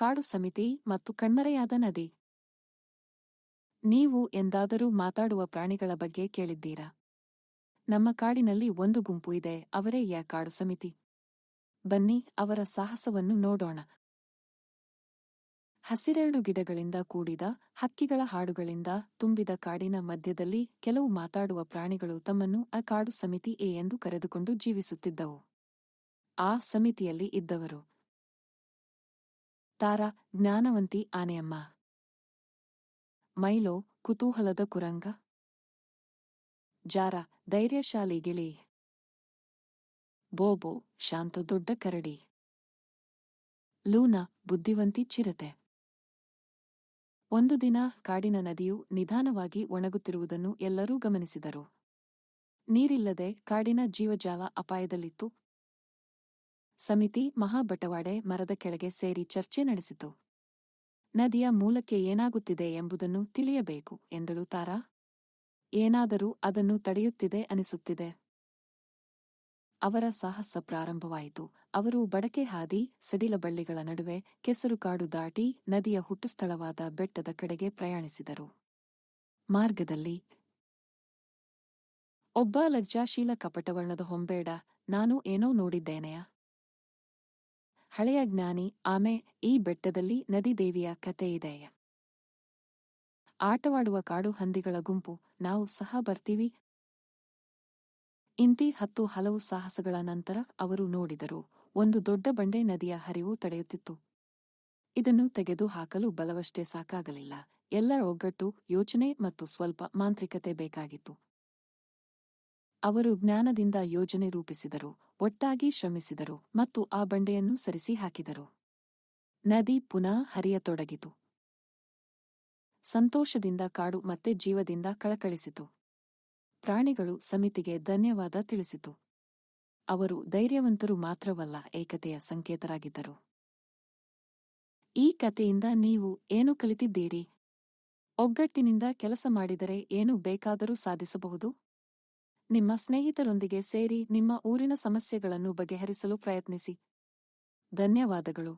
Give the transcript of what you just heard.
ಕಾಡು ಸಮಿತಿ ಮತ್ತು ಕಣ್ಮರೆಯಾದ ನದಿ. ನೀವು ಎಂದಾದರೂ ಮಾತಾಡುವ ಪ್ರಾಣಿಗಳ ಬಗ್ಗೆ ಕೇಳಿದ್ದೀರಾ? ನಮ್ಮ ಕಾಡಿನಲ್ಲಿ ಒಂದು ಗುಂಪು ಇದೆ, ಅವರೇ ಯ ಕಾಡು ಸಮಿತಿ? ಬನ್ನಿ, ಅವರ ಸಾಹಸವನ್ನು ನೋಡೋಣ. ಹಸಿರೆರಡು ಗಿಡಗಳಿಂದ ಕೂಡಿದ, ಹಕ್ಕಿಗಳ ಹಾಡುಗಳಿಂದ ತುಂಬಿದ ಕಾಡಿನ ಮಧ್ಯದಲ್ಲಿ ಕೆಲವು ಮಾತಾಡುವ ಪ್ರಾಣಿಗಳು ತಮ್ಮನ್ನು ಆ ಕಾಡು ಸಮಿತಿ ಎ ಎಂದು ಕರೆದುಕೊಂಡು ಜೀವಿಸುತ್ತಿದ್ದವು. ಆ ಸಮಿತಿಯಲ್ಲಿ ಇದ್ದವರು. ತಾರಾ ಜ್ಞಾನವಂತಿ ಆನೆಯಮ್ಮ. ಮೈಲೋ ಕುತೂಹಲದ ಕುರಂಗ. ಜಾರ ಧೈರ್ಯಶಾಲಿ ಗಿಳಿ. ಬೋಬೋ ಶಾಂತ ದೊಡ್ಡ ಕರಡಿ. ಲೂನಾ ಬುದ್ಧಿವಂತಿ ಚಿರತೆ. ಒಂದು ದಿನ ಕಾಡಿನ ನದಿಯು ನಿಧಾನವಾಗಿ ಒಣಗುತ್ತಿರುವುದನ್ನು ಎಲ್ಲರೂ ಗಮನಿಸಿದರು. ನೀರಿಲ್ಲದೆ ಕಾಡಿನ ಜೀವಜಾಲ ಅಪಾಯದಲ್ಲಿತ್ತು. ಸಮಿತಿ ಮಹಾಬಟವಾಡೆ ಮರದ ಕೆಳಗೆ ಸೇರಿ ಚರ್ಚೆ ನಡೆಸಿತು. ನದಿಯ ಮೂಲಕ್ಕೆ ಏನಾಗುತ್ತಿದೆ ಎಂಬುದನ್ನು ತಿಳಿಯಬೇಕು, ಎಂದಳು ತಾರಾ. ಏನಾದರೂ ಅದನ್ನು ತಡೆಯುತ್ತಿದೆ ಅನಿಸುತ್ತಿದೆ. ಅವರ ಸಾಹಸ ಪ್ರಾರಂಭವಾಯಿತು. ಅವರು ಬಡಕೆ ಹಾದಿ, ಸಡಿಲ ಬಳ್ಳಿಗಳ ನಡುವೆ ಕೆಸರು ಕಾಡು ದಾಟಿ ನದಿಯ ಹುಟ್ಟುಸ್ಥಳವಾದ ಬೆಟ್ಟದ ಕಡೆಗೆ ಪ್ರಯಾಣಿಸಿದರು. ಮಾರ್ಗದಲ್ಲಿ, ಒಬ್ಬ ಲಜ್ಜಾಶೀಲ ಕಪಟವರ್ಣದ ಹೊಂಬೇಡ, ನಾನು ಏನೋ ನೋಡಿದ್ದೇನೆಯ? ಹಳೆಯ ಜ್ಞಾನಿ ಆಮೆ ಈ ಬೆಟ್ಟದಲ್ಲಿ ನದಿದೇವಿಯ ಕಥೆಯಿದೆ ಆಟವಾಡುವ ಕಾಡು ಹಂದಿಗಳ ಗುಂಪು ನಾವು ಸಹ ಬರ್ತೀವಿ. ಇಂತಿ ಹತ್ತು ಹಲವು ಸಾಹಸಗಳ ನಂತರ ಅವರು ನೋಡಿದರು, ಒಂದು ದೊಡ್ಡ ಬಂಡೆ ನದಿಯ ಹರಿವು ತಡೆಯುತ್ತಿತ್ತು. ಇದನ್ನು ತೆಗೆದು ಹಾಕಲು ಬಲವಷ್ಟೇ ಸಾಕಾಗಲಿಲ್ಲ. ಎಲ್ಲರ ಒಗ್ಗಟ್ಟು, ಯೋಚನೆ ಮತ್ತು ಸ್ವಲ್ಪ ಮಾಂತ್ರಿಕತೆ ಬೇಕಾಗಿತ್ತು. ಅವರು ಜ್ಞಾನದಿಂದ ಯೋಜನೆ ರೂಪಿಸಿದರು ಒಟ್ಟಾಗಿ ಶ್ರಮಿಸಿದರು ಮತ್ತು ಆ ಬಂಡೆಯನ್ನು ಸರಿಸಿ ಹಾಕಿದರು. ನದಿ ಪುನಃ ಹರಿಯತೊಡಗಿತು. ಸಂತೋಷದಿಂದ ಕಾಡು ಮತ್ತೆ ಜೀವದಿಂದ ಕಳಕಳಿಸಿತು. ಪ್ರಾಣಿಗಳು ಸಮಿತಿಗೆ ಧನ್ಯವಾದ ತಿಳಿಸಿತು. ಅವರು ಧೈರ್ಯವಂತರು ಮಾತ್ರವಲ್ಲ ಏಕತೆಯ ಸಂಕೇತರಾಗಿದ್ದರು. ಈ ಕಥೆಯಿಂದ ನೀವು ಏನು ಕಲಿತಿದ್ದೀರಿ? ಒಗ್ಗಟ್ಟಿನಿಂದ ಕೆಲಸ ಮಾಡಿದರೆ ಏನು ಬೇಕಾದರೂ ಸಾಧಿಸಬಹುದು? ನಿಮ್ಮ ಸ್ನೇಹಿತರೊಂದಿಗೆ ಸೇರಿ ನಿಮ್ಮ ಊರಿನ ಸಮಸ್ಯೆಗಳನ್ನು ಬಗೆಹರಿಸಲು ಪ್ರಯತ್ನಿಸಿ. ಧನ್ಯವಾದಗಳು.